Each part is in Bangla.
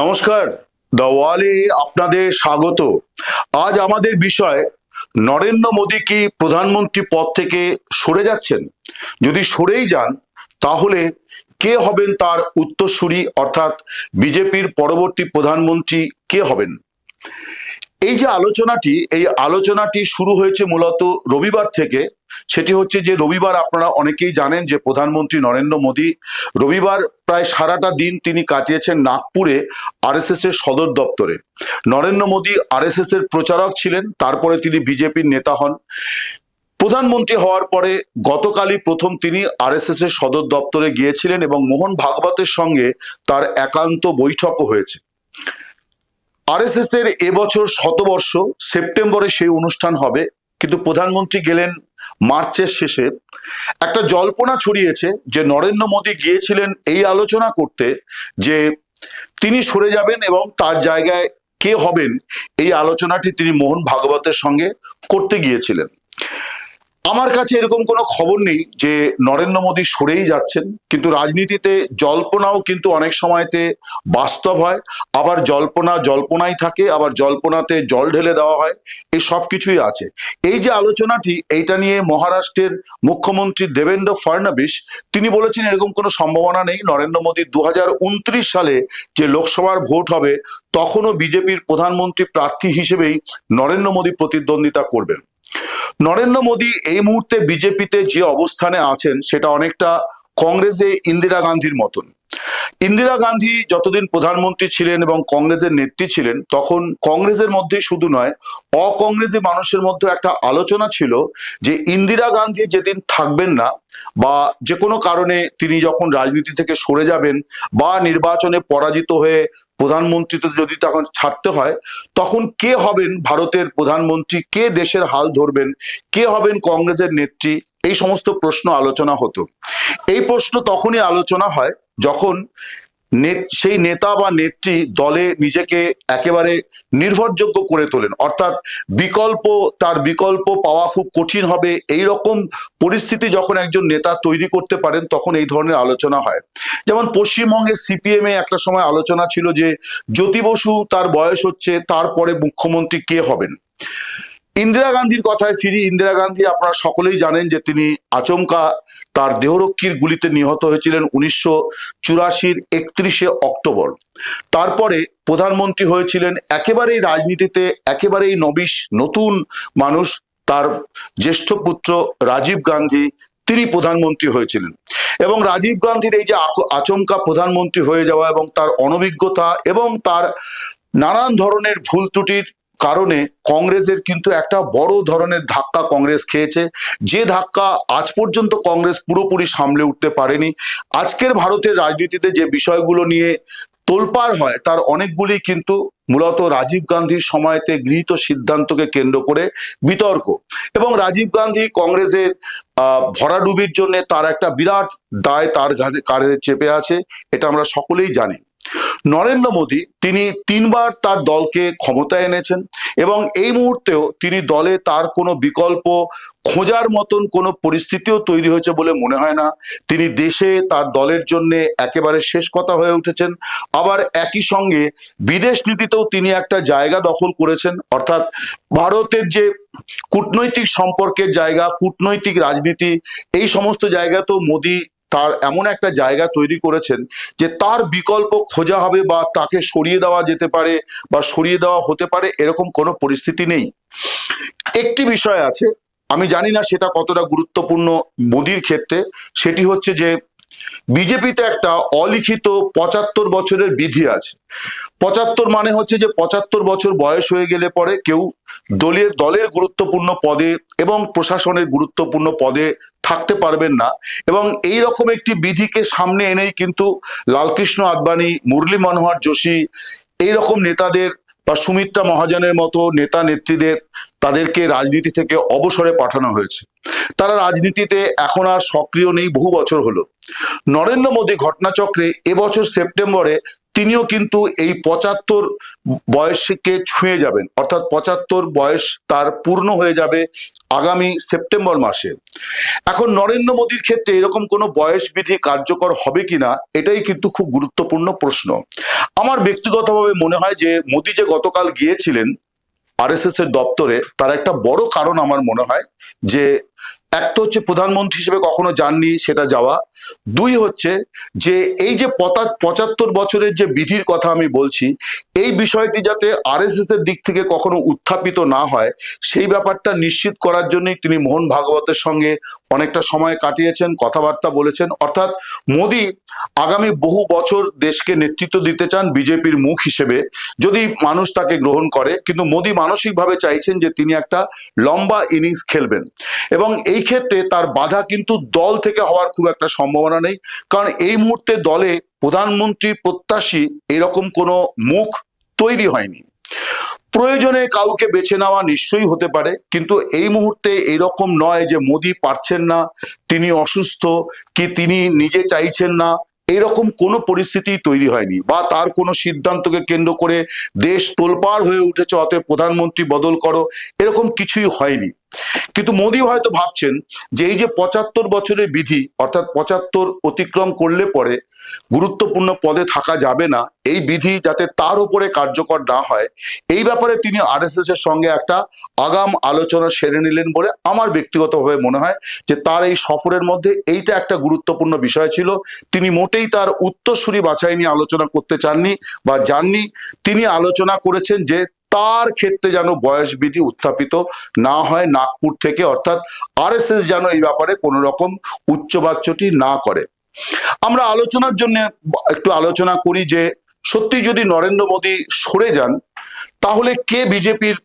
নমস্কার। দ্য ওয়ালে আপনাদের স্বাগত। আজ আমাদের বিষয়, নরেন্দ্র মোদী কি প্রধানমন্ত্রী পদ থেকে সরে যাচ্ছেন? যদি সরেই যান, তাহলে কে হবেন তার উত্তরসূরি, অর্থাৎ বিজেপির পরবর্তী প্রধানমন্ত্রী কে হবেন? এই যে আলোচনাটি, এই আলোচনাটি শুরু হয়েছে মূলত রবিবার থেকে। সেটি হচ্ছে যে রবিবার আপনারা অনেকেই জানেন যে প্রধানমন্ত্রী নরেন্দ্র মোদী রবিবার প্রায় সারাটা দিন তিনি কাটিয়েছেন নাগপুরে আরএসএস এর সদর দপ্তরে। নরেন্দ্র মোদী আরএসএস এর প্রচারক ছিলেন, তারপরে তিনি বিজেপির নেতা হন। প্রধানমন্ত্রী হওয়ার পরে গতকালই প্রথম তিনি আরএসএস এর সদর দপ্তরে গিয়েছিলেন এবং মোহন ভাগবতের সঙ্গে তার একান্ত বৈঠকও হয়েছে। আরএসএস এর এবছর শতবর্ষ, সেপ্টেম্বরে সেই অনুষ্ঠান হবে, কিন্তু প্রধানমন্ত্রী গেলেন মার্চের শেষে একটা জল্পনা ছড়িয়েছে যে নরেন্দ্র মোদী গিয়েছিলেন এই আলোচনা করতে যে তিনি সরে যাবেন এবং তার জায়গায় কে হবেন, এই আলোচনাটি তিনি মোহন ভাগবতের সঙ্গে করতে গিয়েছিলেন। আমার কাছে এরকম কোনো খবর নেই যে নরেন্দ্র মোদী সরেই যাচ্ছেন, কিন্তু রাজনীতিতে জল্পনাও কিন্তু অনেক সময়তে বাস্তব হয়। আবার জল্পনা জল্পনাই থাকে, আবার জল্পনাতে জল ঢেলে দেওয়া হয় এই সব কিছুই আছে। এই যে আলোচনাটি, এইটা নিয়ে মহারাষ্ট্রের মুখ্যমন্ত্রী দেবেন্দ্র ফডনবিস তিনি বলেছেন এরকম কোনো সম্ভাবনা নেই। নরেন্দ্র মোদী দু হাজার উনত্রিশ সালে যে লোকসভার ভোট হবে, তখনও বিজেপির প্রধানমন্ত্রী প্রার্থী হিসেবেই নরেন্দ্র মোদী প্রতিদ্বন্দ্বিতা করবেন। নরেন্দ্র মোদী এই মুহূর্তে বিজেপিতে যে অবস্থানে আছেন সেটা অনেকটা কংগ্রেসে ইন্দিরা গান্ধীর মতন। ইন্দিরা গান্ধী যতদিন প্রধানমন্ত্রী ছিলেন এবং কংগ্রেসের নেত্রী ছিলেন, তখন কংগ্রেসের মধ্যে শুধু নয়, অকংগ্রেসি মানুষের মধ্যে একটা আলোচনা ছিল যে ইন্দিরা গান্ধী যেদিন থাকবেন না বা যে কোনো কারণে তিনি যখন রাজনীতি থেকে সরে যাবেন বা নির্বাচনে পরাজিত হয়ে প্রধানমন্ত্রীতে যদি তখন ছাড়তে হয়, তখন কে হবেন ভারতের প্রধানমন্ত্রী? কে দেশের হাল ধরবেন? কে হবেন কংগ্রেসের নেত্রী? এই সমস্ত প্রশ্ন আলোচনা হতো। এই প্রশ্ন তখনই আলোচনা হয় যখন সেই নেতা বা নেত্রী দলে নিজেকে একেবারে নির্ভরযোগ্য করে তোলেন, অর্থাৎ বিকল্প, তার বিকল্প পাওয়া খুব কঠিন হবে এই রকম পরিস্থিতি যখন একজন নেতা তৈরি করতে পারেন, তখন এই ধরনের আলোচনা হয়। যেমন পশ্চিমবঙ্গে সিপিএম এ একটা সময় আলোচনা ছিল যে, জ্যোতি বসু তার বয়স হচ্ছে, তারপরে মুখ্যমন্ত্রী কে হবেন? ইন্দিরা গান্ধীর কথায় ফিরি ইন্দিরা গান্ধী আপনারা সকলেই জানেন যে তিনি আচমকা তার দেহরক্ষীর গুলিতে নিহত হয়েছিলেন উনিশশো চুরাশির একত্রিশে অক্টোবর। তারপরে প্রধানমন্ত্রী হয়েছিলেন একেবারেই রাজনীতিতে, একেবারেই নবিশ, নতুন মানুষ, তার জ্যেষ্ঠ পুত্র রাজীব গান্ধী, তিনি প্রধানমন্ত্রী হয়েছিলেন। এবং রাজীব গান্ধীর এই যে আচমকা প্রধানমন্ত্রী হয়ে যাওয়া এবং তার অনভিজ্ঞতা এবং তার নানান ধরনের ভুল ত্রুটির কারণে কংগ্রেসের কিন্তু একটা বড় ধরনের ধাক্কা কংগ্রেস খেয়েছে। যে ধাক্কা আজ পর্যন্ত কংগ্রেস পুরোপুরি সামলে উঠতে পারেনি। আজকের ভারতের রাজনীতিতে যে বিষয়গুলো নিয়ে তোলপাড় হয়, তার অনেকগুলি কিন্তু মূলত রাজীব গান্ধীর সময়তে গৃহীত সিদ্ধান্তকে কেন্দ্র করে বিতর্ক। এবং রাজীব গান্ধী কংগ্রেসের ভরাডুবির জন্য তার একটা বিরাট দায় তার কাঁধে চেপে আছে, এটা আমরা সকলেই জানি। নরেন্দ্র মোদী, তিনি তিনবার তার দলকে ক্ষমতায় এনেছেন এবং এই মুহূর্তেও তিনি দলে তার কোনো বিকল্প খোঁজার মতন কোনো পরিস্থিতিও তৈরি হয়েছে বলে মনে হয় না। তিনি দেশে তার দলের জন্য একেবারে শেষ কথা হয়ে উঠেছেন। আবার একই সঙ্গে বিদেশ নীতিতেও তিনি একটা জায়গা দখল করেছেন। অর্থাৎ ভারতের যে কূটনৈতিক সম্পর্কের জায়গা, কূটনৈতিক রাজনীতি, এই সমস্ত জায়গাতেও মোদী তার এমন একটা জায়গা তৈরি করেছেন যে তার বিকল্প খোঁজা হবে বা তাকে সরিয়ে দেওয়া যেতে পারে বা সরিয়ে দেওয়া হতে পারে এরকম কোনো পরিস্থিতি নেই। একটি বিষয় আছে, আমি জানি না সেটা কতটা গুরুত্বপূর্ণ মোদির ক্ষেত্রে, সেটি হচ্ছে যে বিজেপিতে একটা অলিখিত পঁচাত্তর বছরের বিধি আছে। পঁচাত্তর মানে হচ্ছে যে পঁচাত্তর বছর বয়স হয়ে গেলে পরে কেউ দলের দলের গুরুত্বপূর্ণ পদে এবং প্রশাসনের গুরুত্বপূর্ণ পদে থাকতে পারবেন না এবং এই রকম একটি বিধিকে সামনে এনেই কিন্তু লালকৃষ্ণ আদবানি, মুরলী মনোহর যোশী এই রকম নেতাদের বা সুমিত্রা মহাজনের মতো নেতা নেত্রীদের তাদেরকে রাজনীতি থেকে অবসরে পাঠানো হয়েছে। তারা রাজনীতিতে এখন আর সক্রিয় নেই বহু বছর হলো। নরেন্দ্র মোদী ঘটনাচক্রে এবছর সেপ্টেম্বরে তিনিও কিন্তু এই পঁচাত্তর বয়সকে ছুঁয়ে যাবেন। অর্থাৎ পঁচাত্তর বয়স তার পূর্ণ হয়ে যাবে আগামী সেপ্টেম্বর মাসে। এখন নরেন্দ্র মোদীর ক্ষেত্রে এরকম কোনো বয়স বিধি কার্যকর হবে কিনা, এটাই কিন্তু খুব গুরুত্বপূর্ণ প্রশ্ন। আমার ব্যক্তিগতভাবে মনে হয় যে মোদী যে গতকাল গিয়েছিলেন আরএসএস এর দপ্তরে, তার একটা বড় কারণ আমার মনে হয় যে এক তো হচ্ছে প্রধানমন্ত্রী হিসেবে কখনো যাননি সেটা যাওয়া। দুই হচ্ছে যে এই যে পঁচাত্তর বছরের যে বিধির কথা আমি বলছি, এই বিষয়টি যাতে আরএসএস এর দিক থেকে কখনো উত্থাপিত না হয়, সেই ব্যাপারটা নিশ্চিত করার জন্যই তিনি মোহন ভাগবতের সঙ্গে অনেকটা সময় কাটিয়েছেন, কথাবার্তা বলেছেন। অর্থাৎ মোদী আগামী বহু বছর দেশকে নেতৃত্ব দিতে চান বিজেপির মুখ হিসেবে, যদি মানুষ তাকে গ্রহণ করে। কিন্তু মোদী মানসিকভাবে চাইছেন যে তিনি একটা লম্বা ইনিংস খেলবেন। এবং এই ক্ষেত্রে তার বাধা কিন্তু দল থেকে হওয়ার খুব একটা সম্ভাবনা নেই। কারণ এই মুহূর্তে দলে প্রধানমন্ত্রী প্রত্যাশী এরকম কোনো মুখ তৈরি হয়নি। প্রয়োজনে কাউকে বেছে নেওয়া নিশ্চয়ই হতে পারে, কিন্তু এই মুহূর্তে এরকম নয় যে মোদী পারছেন না, তিনি অসুস্থ, কি তিনি নিজে চাইছেন না, এরকম কোনো পরিস্থিতি তৈরি হয়নি বা তার কোনো সিদ্ধান্তকে কেন্দ্র করে দেশ তোলপাড় হয়ে উঠেছে, অতএব প্রধানমন্ত্রী বদল করো, এরকম কিছুই হয়নি। কিন্তু মোদী হয়তো ভাবছেন যে এই যে পঁচাত্তর বছরের বিধি, অর্থাৎ পঁচাত্তর অতিক্রম করলে পরে গুরুত্বপূর্ণ পদে থাকা যাবে না, এই বিধি যাতে তার উপরে কার্যকর না হয়, এই ব্যাপারে তিনি আরএসএস এর সঙ্গে একটা আগাম আলোচনা সেরে নিলেন বলে আমার ব্যক্তিগতভাবে মনে হয় যে তার এই সফরের মধ্যে এইটা একটা গুরুত্বপূর্ণ বিষয় ছিল। তিনি মোটেই তার উত্তরসূরি বাছাই নিয়ে আলোচনা করতে চাননি বা যাননি। তিনি আলোচনা করেছেন যে তার ক্ষেত্রে যেন বয়স বিধি উত্থাপিত না হয় নাগপুর থেকে, অর্থাৎ আরএসএস যেন এই ব্যাপারে কোনো রকম উচ্চবাচ্যটি না করে। আমরা আলোচনার জন্য একটু আলোচনা করি যে, সত্যি যদি নরেন্দ্র মোদী সরে যান, তাহলে কে বিজেপির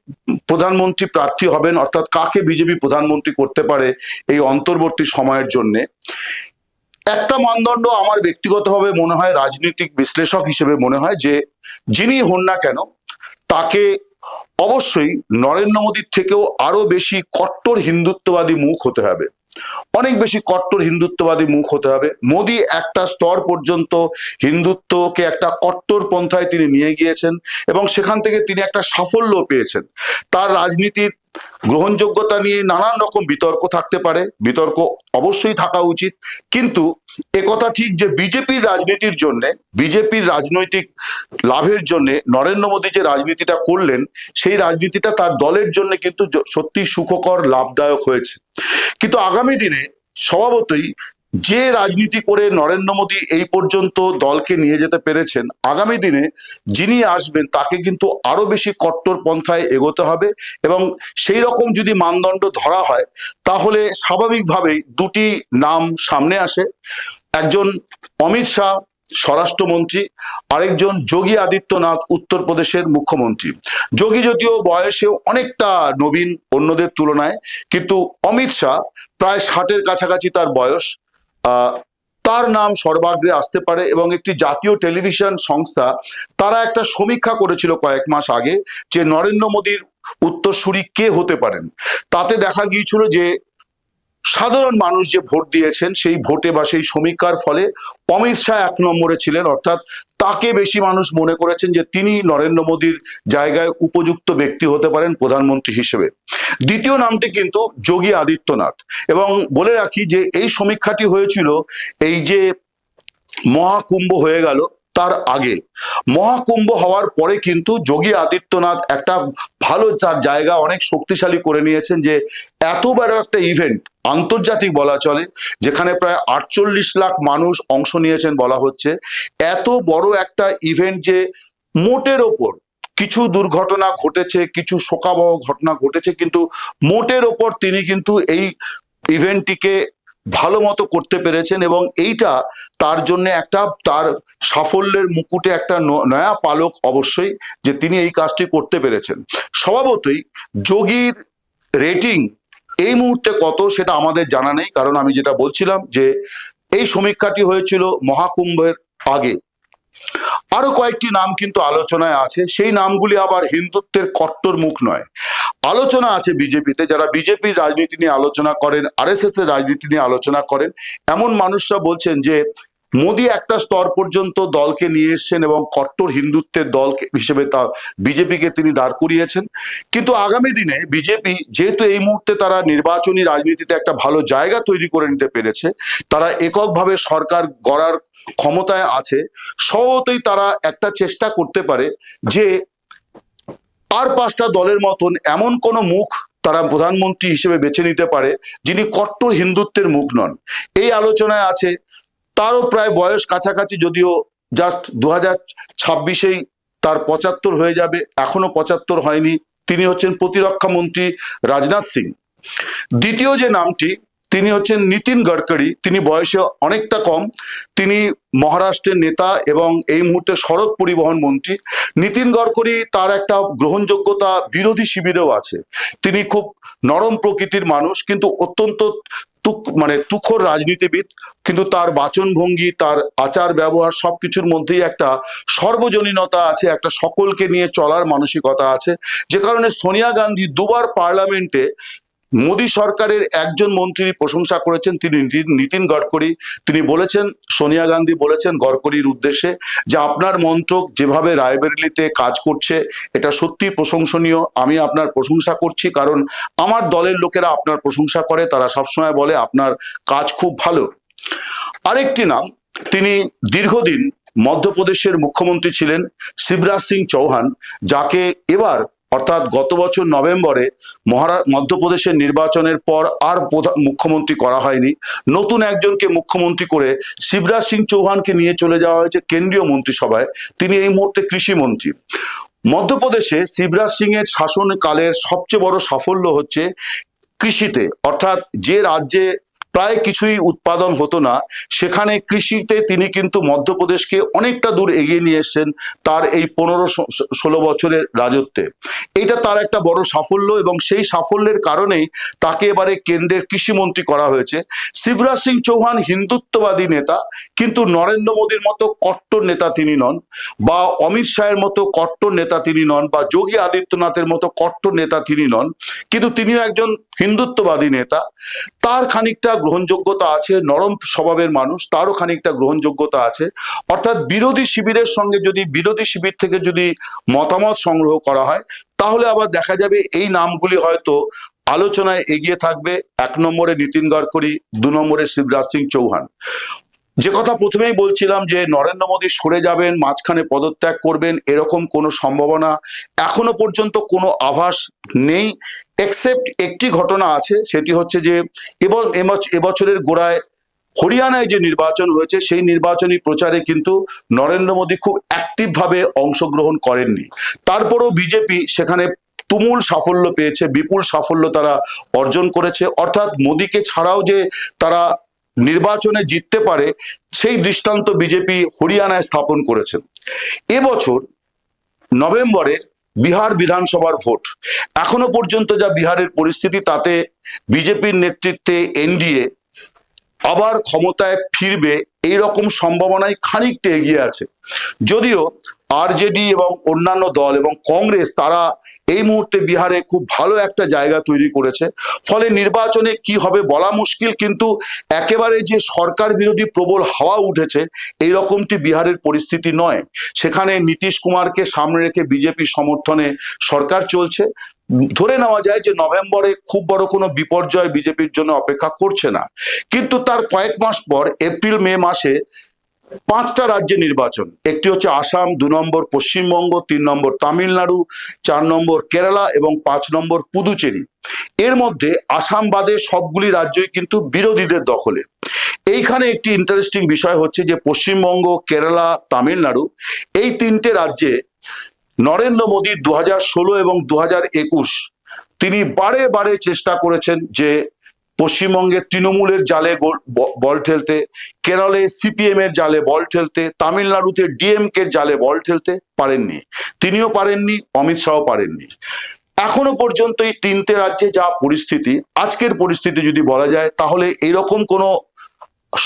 প্রধানমন্ত্রী প্রার্থী হবেন, অর্থাৎ কাকে বিজেপি প্রধানমন্ত্রী করতে পারে এই অন্তর্বর্তী সময়ের জন্যে? একটা মানদণ্ড আমার ব্যক্তিগতভাবে মনে হয়, রাজনৈতিক বিশ্লেষক হিসেবে মনে হয় যে, যিনি হন না কেন তাকে অবশ্যই নরেন্দ্র মোদীর থেকেও আরও বেশি কট্টর হিন্দুত্ববাদী মুখ হতে হবে। অনেক বেশি কট্টর হিন্দুত্ববাদী মুখ হতে হবে। মোদী একটা স্তর পর্যন্ত হিন্দুত্বকে একটা কট্টর পন্থায় তিনি নিয়ে গিয়েছেন এবং সেখান থেকে তিনি একটা সাফল্য পেয়েছেন। তার রাজনীতির গ্রহণযোগ্যতা নিয়ে নানান রকম বিতর্ক থাকতে পারে। বিতর্ক অবশ্যই থাকা উচিত। কিন্তু একথা ঠিক যে বিজেপির রাজনীতির জন্য, বিজেপির রাজনৈতিক লাভের জন্য নরেন্দ্র মোদী যে রাজনীতিটা করলেন, সেই রাজনীতিটা তার দলের জন্য কিন্তু সত্যি সুখকর, লাভদায়ক হয়েছে। কিন্তু আগামী দিনে স্বভাবতই যে রাজনীতি করে নরেন্দ্র মোদী এই পর্যন্ত দলকে নিয়ে যেতে পেরেছেন, আগামী দিনে যিনি আসবেন তাকে কিন্তু আরও বেশি কট্টর পন্থায় এগোতে হবে এবং সেই রকম যদি মানদণ্ড ধরা হয়, তাহলে স্বাভাবিকভাবেই দুটি নাম সামনে আসে। একজন অমিত শাহ, স্বরাষ্ট্রমন্ত্রী, আরেকজন যোগী আদিত্যনাথ, উত্তরপ্রদেশের মুখ্যমন্ত্রী। যোগী যদিও বয়সে অনেকটা নবীন অন্যদের তুলনায়, কিন্তু অমিত শাহ প্রায় ষাটের কাছাকাছি তার বয়স। তার নাম সর্বাগ্রে আসতে পারে এবং একটি জাতীয় টেলিভিশন সংস্থা তারা একটা সমীক্ষা করেছিল কয়েক মাস আগে যে নরেন্দ্র মোদীর উত্তরসূরি কে হতে পারেন। তাতে দেখা গিয়েছিল যে সাধারণ মানুষ যে ভোট দিয়েছেন, সেই ভোটে বা সেই সমীক্ষার ফলে অমিত শাহ এক নম্বরে ছিলেন, অর্থাৎ তাকে বেশি মানুষ মনে করেছেন যে তিনি নরেন্দ্র মোদীর জায়গায় উপযুক্ত ব্যক্তি হতে পারেন প্রধানমন্ত্রী হিসেবে। দ্বিতীয় নামটি কিন্তু যোগী আদিত্যনাথ। এবং বলে রাখি যে এই সমীক্ষাটি হয়েছিল, এই যে মহাকুম্ভ হয়ে গেল তার আগে। মহাকুম্ভ হওয়ার পরে কিন্তু যোগী আদিত্যনাথ একটা ভালো তার জায়গা অনেক শক্তিশালী করে নিয়েছেন যে, এত বড় একটা ইভেন্ট আন্তর্জাতিক বলা চলে, যেখানে প্রায় আটচল্লিশ লাখ মানুষ অংশ নিয়েছেন বলা হচ্ছে। এত বড় একটা ইভেন্ট যে, মোটের ওপর কিছু দুর্ঘটনা ঘটেছে, কিছু শোকাবহ ঘটনা ঘটেছে, কিন্তু মোটের ওপর তিনি কিন্তু এই ইভেন্টটিকে ভালো মতো করতে পেরেছেন এবং এইটা তার জন্য একটা তার সাফল্যের মুকুটে একটা নয়া পালক অবশ্যই যে তিনি এই কাজটি করতে পেরেছেন। স্বভাবতই যোগীর রেটিং এই মুহূর্তে কত সেটা আমাদের জানা নেই, কারণ আমি যেটা বলছিলাম যে এই সমীক্ষাটি হয়েছিল মহাকুম্ভের আগে। আরও কয়েকটি নাম কিন্তু আলোচনায় আছে, সেই নামগুলি আবার হিন্দুত্বের কট্টর মুখ নয়। আলোচনা আছে বিজেপিতে, যারা বিজেপির রাজনীতি নিয়ে আলোচনা করেন আর এস এস এর রাজনীতি নিয়ে আলোচনা করেন, এমন মানুষরা বলছেন যে মোদি একটা স্তর পর্যন্ত দলকে নিয়ে এসছেন এবং কট্টর হিন্দুত্বের দল হিসেবে তা বিজেপিকে তিনি দাঁড় করিয়েছেন। কিন্তু আগামী দিনে বিজেপি যেহেতু এই মুহূর্তে তারা নির্বাচনী রাজনীতিতে একটা ভালো জায়গা তৈরি করে নিতে পেরেছে, তারা এককভাবে সরকার গড়ার ক্ষমতায় আছে, স্বভাবতই তারা একটা চেষ্টা করতে পারে যে আর পাঁচটা দলের মতন এমন কোনো মুখ তারা প্রধানমন্ত্রী হিসেবে বেছে নিতে পারে যিনি কট্টর হিন্দুত্বের মুখ নন। এই আলোচনায় আছে, তারও প্রায় বয়স কাছাকাছি যদিও জাস্ট দু হাজার ছাব্বিশেই তার পঁচাত্তর হয়ে যাবে, এখনও পঁচাত্তর হয়নি। তিনি হচ্ছেন প্রতিরক্ষা মন্ত্রী রাজনাথ সিং। দ্বিতীয় যে নামটি তিনি হচ্ছেন নীতিন গডকরি তিনি বয়সে অনেকটা কম। তিনি মহারাষ্ট্রের নেতা এবং এই মুহূর্তে সড়ক পরিবহন মন্ত্রী। নীতিন গডকরি তার একটা গ্রহণযোগ্যতা বিরোধী শিবিরেও আছে। তিনি খুব নরম প্রকৃতির মানুষ, কিন্তু অত্যন্ত তুক মানে তুখর রাজনীতিবিদ। কিন্তু তার বাচনভঙ্গি, তার আচার ব্যবহার সব কিছুর মধ্যেই একটা সর্বজনীনতা আছে, একটা সকলকে নিয়ে চলার মানসিকতা আছে। যে কারণে সোনিয়া গান্ধী দুবার পার্লামেন্টে মোদী সরকারের একজন মন্ত্রীর প্রশংসা করেছেন, তিনি নীতিন গডকরি। তিনি বলেছেন, সোনিয়া গান্ধী বলেছেন গডকরির উদ্দেশ্যে যে আপনার মন্ত্রক যেভাবে রায়বেরেলিতে কাজ করছে, এটা সত্যি প্রশংসনীয়। আমি আপনার প্রশংসা করছি কারণ আমার দলের লোকেরা আপনার প্রশংসা করে, তারা সবসময় বলে আপনার কাজ খুব ভালো। আরেকটি নাম, তিনি দীর্ঘদিন মধ্যপ্রদেশের মুখ্যমন্ত্রী ছিলেন শিবরাজ সিং চৌহান, যাকে এবার অর্থাৎ গত বছর নভেম্বরে মহারা, মধ্যপ্রদেশের নির্বাচনের পর আর মুখ্যমন্ত্রী করা হয়নি। নতুন একজনকে মুখ্যমন্ত্রী করে শিবরাজ সিং চৌহানকে নিয়ে চলে যাওয়া হয়েছে কেন্দ্রীয় মন্ত্রিসভায়। তিনি এই মুহূর্তে কৃষিমন্ত্রী মধ্যপ্রদেশে শিবরাজ সিং এর শাসনকালের সবচেয়ে বড় সাফল্য হচ্ছে কৃষিতে। অর্থাৎ যে রাজ্যে প্রায় কিছুই উৎপাদন হতো না। সেখানে কৃষিতে তিনি কিন্তু মধ্যপ্রদেশকে অনেকটা দূর এগিয়ে নিয়ে এসেছেন তার এই পনেরো ষোলো বছরের রাজত্বে। এটা তার একটা বড় সাফল্য এবং সেই সাফল্যের কারণেই তাকে এবারে কেন্দ্রের কৃষিমন্ত্রী করা হয়েছে। শিবরাজ সিং চৌহান হিন্দুত্ববাদী নেতা, কিন্তু নরেন্দ্র মোদীর মতো কট্টর নেতা তিনি নন বা অমিত শাহের মতো কট্টর নেতা তিনি নন বা যোগী আদিত্যনাথের মতো কট্টর নেতা তিনি নন। কিন্তু তিনিও একজন হিন্দুত্ববাদী নেতা। তার খানিকটা গ্রহণযোগ্যতা আছে, নরম স্বভাবের মানুষ, তারও খানিকটা গ্রহণযোগ্যতা আছে। অর্থাৎ বিরোধী শিবিরের সঙ্গে যদি, বিরোধী শিবির থেকে যদি মতামত সংগ্রহ করা হয়, তাহলে আবার দেখা যাবে এই নামগুলি হয়তো আলোচনায় এগিয়ে থাকবে। এক নম্বরে নীতিন গডকরি, দু নম্বরে শিবরাজ সিং চৌহান। যে কথা প্রথমেই বলছিলাম যে নরেন্দ্র মোদী সরে যাবেন, মাঝখানে পদত্যাগ করবেন, এরকম কোনো সম্ভাবনা এখনও পর্যন্ত কোনো আভাস নেই। এক্সেপ্ট একটি ঘটনা আছে, সেটি হচ্ছে যে এব- এবছরের গোড়ায় হরিয়ানায় যে নির্বাচন হয়েছে, সেই নির্বাচনী প্রচারে কিন্তু নরেন্দ্র মোদী খুব অ্যাক্টিভভাবে অংশগ্রহণ করেননি। তারপরও বিজেপি সেখানে তুমুল সাফল্য পেয়েছে, বিপুল সাফল্য তারা অর্জন করেছে। অর্থাৎ মোদীকে ছাড়াও যে তারা নির্বাচনে জিততে পারে সেই দৃষ্টান্ত বিজেপি হরিয়ানায় স্থাপন করেছেন। এবছর নভেম্বরে বিহার বিধানসভার ভোট। এখনও পর্যন্ত যা বিহারের পরিস্থিতি, তাতে বিজেপির নেতৃত্বে এনডিএ আবার ক্ষমতায় ফিরবে এই রকম সম্ভাবনাই খানিকটা এগিয়ে আছে। যদিও আরজেডি এবং অন্যান্য দল এবং কংগ্রেস, তারা এই মুহূর্তে বিহারে খুব ভালো একটা জায়গা তৈরি করেছে। ফলে নির্বাচনে কি হবে বলা মুশকিল, কিন্তু একেবারে যে সরকার বিরোধী প্রবল হাওয়া উঠেছে এই রকমটি বিহারের পরিস্থিতি নয়। সেখানে নীতিশ কুমারকে সামনে রেখে বিজেপি সমর্থনে সরকার চলছে। ধরে নেওয়া যায় যে নভেম্বরে খুব বড় কোনো বিপর্যয় বিজেপির জন্য অপেক্ষা করছে না। কিন্তু তার কয়েক মাস পর, এপ্রিল মে মাসে পাঁচটা রাজ্যে নির্বাচন। একটি হচ্ছে আসাম, দু নম্বর পশ্চিমবঙ্গ, তিন নম্বর তামিলনাড়ু, চার নম্বর কেরালা এবং পাঁচ নম্বর পুদুচেরি। এর মধ্যে আসাম বাদে সবগুলি রাজ্যই কিন্তু বিরোধীদের দখলে। এইখানে একটি ইন্টারেস্টিং বিষয় হচ্ছে যে পশ্চিমবঙ্গ, কেরালা, তামিলনাড়ু এই তিনটে রাজ্যে নরেন্দ্র মোদী দু ষোলো এবং দু একুশ তিনি বারে বারে চেষ্টা করেছেন যে পশ্চিমবঙ্গে তৃণমূলের জালে বল ঠেলতে, কেরলে সিপিএম এর জালে বল ঠেলতে, তামিলনাড়ুতে ডিএমকে জালে বল ঠেলতে পারেননি। তিনিও পারেননি, অমিত শাহ পারেননি। এখনও পর্যন্ত এই তিনটে রাজ্যে যা পরিস্থিতি, আজকের পরিস্থিতি যদি বলা যায়, তাহলে এরকম কোনো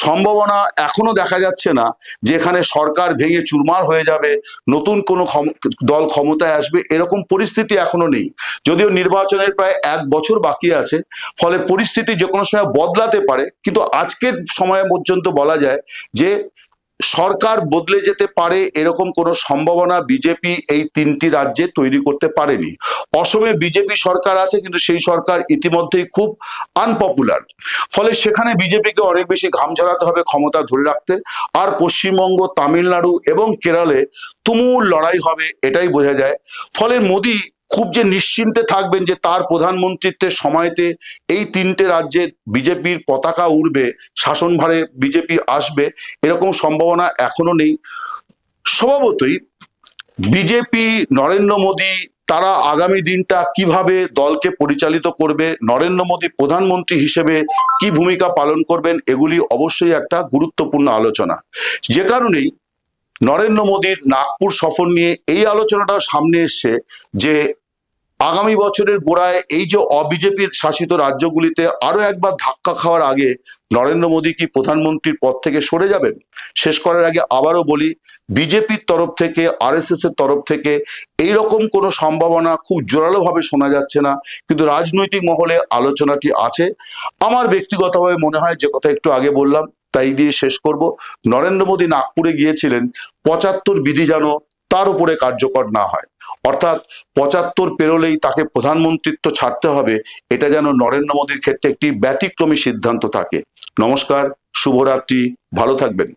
সম্ভাবনা এখনও দেখা যাচ্ছে না যেখানে সরকার ভেঙে চুরমার হয়ে যাবে, নতুন কোনো দল ক্ষমতায় আসবে, এরকম পরিস্থিতি এখনও নেই। যদিও নির্বাচনের প্রায় এক বছর বাকি আছে, ফলে পরিস্থিতি যে কোনো সময় বদলাতে পারে, কিন্তু আজকের সময় পর্যন্ত বলা যায় যে সরকার বদলে যেতে পারে এরকম কোনো সম্ভাবনা বিজেপি এই তিনটি রাজ্যে তৈরি করতে পারেনি। অসমে বিজেপি সরকার আছে, কিন্তু সেই সরকার ইতিমধ্যেই খুব আনপপুলার ফলে সেখানে বিজেপিকে অনেক বেশি ঘাম ঝরাতে হবে ক্ষমতা ধরে রাখতে। আর পশ্চিমবঙ্গ, তামিলনাড়ু এবং কেরালে তুমুল লড়াই হবে, এটাই বোঝা যায়। ফলে মোদী খুব যে নিশ্চিন্তে থাকবেন যে তার প্রধানমন্ত্রিত্বের সময়তে এই তিনটে রাজ্যে বিজেপির পতাকা উড়বে শাসনভারে বিজেপি আসবে, এরকম সম্ভাবনা এখনও নেই। স্বভাবতই বিজেপি, নরেন্দ্র মোদী, তারা আগামী দিনটা কীভাবে দলকে পরিচালিত করবে, নরেন্দ্র মোদী প্রধানমন্ত্রী হিসেবে কি ভূমিকা পালন করবেন, এগুলি অবশ্যই একটা গুরুত্বপূর্ণ আলোচনা। যে কারণেই নরেন্দ্র মোদীর নাগপুর সফর নিয়ে এই আলোচনাটা সামনে এসছে যে আগামী বছরের গোড়ায় এই যে অবিজেপির শাসিত রাজ্যগুলিতে আরও একবার ধাক্কা খাওয়ার আগে নরেন্দ্র মোদী কি প্রধানমন্ত্রীর পদ থেকে সরে যাবেন? শেষ করার আগে আবারও বলি, বিজেপির তরফ থেকে, আরএসএস এর তরফ থেকে এই রকম কোনো সম্ভাবনা খুব জোরালোভাবে শোনা যাচ্ছে না, কিন্তু রাজনৈতিক মহলে আলোচনাটি আছে। আমার ব্যক্তিগতভাবে মনে হয়, যে কথা একটু আগে বললাম, তাই দিয়ে শেষ করব। নরেন্দ্র মোদী নাগপুরে গিয়েছিলেন, পঁচাত্তর বিধি যেন তার উপরে কার্যকর না হয়। অর্থাৎ পঁচাত্তর পেরোলেই তাকে প্রধানমন্ত্রিত্ব ছাড়তে হবে, এটা যেন নরেন্দ্র মোদীর ক্ষেত্রে একটি ব্যতিক্রমী সিদ্ধান্ত থাকে। নমস্কার, শুভরাত্রি, ভালো থাকবেন।